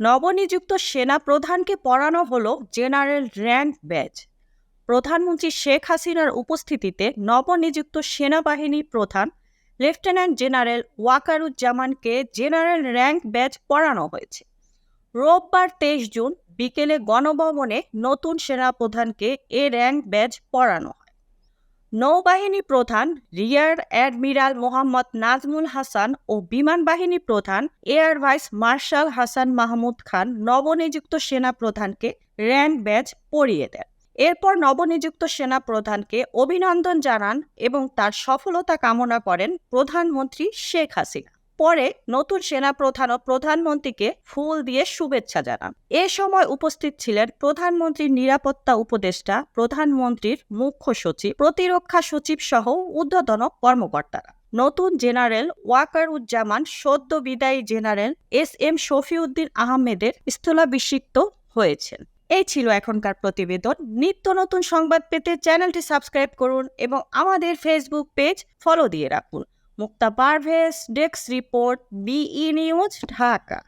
নবনিযুক্ত সেনা প্রধানকে পড়ানো হলো জেনারেল র্যাঙ্ক ব্যাচ প্রধানমন্ত্রী শেখ হাসিনার উপস্থিতিতে নবনিযুক্ত সেনাবাহিনী প্রধান লেফটেন্যান্ট জেনারেল ওয়াকারুজ্জামানকে জেনারেল র্যাঙ্ক ব্যাচ পড়ানো হয়েছে। রোববার তেইশ জুন বিকেলে গণভবনে নতুন সেনাপ্রধানকে এ র্যাঙ্ক ব্যাচ পড়ানো হয়। নৌবাহিনী প্রধান রিয়ার অ্যাডমিরাল মোহাম্মদ নাজমুল হাসান ও বিমান বাহিনী প্রধান air vice marshal Hasan Mahmud Khan নবনিযুক্ত সেনা প্রধানকে র্যাঙ্ক ব্যাচ পরিয়ে দেন। এরপর নবনিযুক্ত সেনা প্রধানকে অভিনন্দন জানান এবং তার সফলতা কামনা করেন প্রধানমন্ত্রী শেখ হাসিনা। পরে নতুন সেনা প্রধান ও প্রধানমন্ত্রীকে ফুল দিয়ে শুভেচ্ছা জানান। এ সময় উপস্থিত ছিলেন প্রধানমন্ত্রীর নিরাপত্তা উপদেষ্টা, প্রধানমন্ত্রীর মুখ্য সচিব, প্রতিরক্ষা সচিব সহ ঊর্ধ্বতন কর্মকর্তারা। নতুন জেনারেল ওয়াকারুজ্জামান সদ্য বিদায়ী জেনারেল এস এম শফিউদ্দিন আহমেদের স্থলাভিষিক্ত হয়েছেন। এই ছিল এখনকার প্রতিবেদন। নিত্য নতুন সংবাদ পেতে চ্যানেলটি সাবস্ক্রাইব করুন এবং আমাদের ফেসবুক পেজ ফলো দিয়ে রাখুন। Mukta Parvez desk report BE news Dhaka.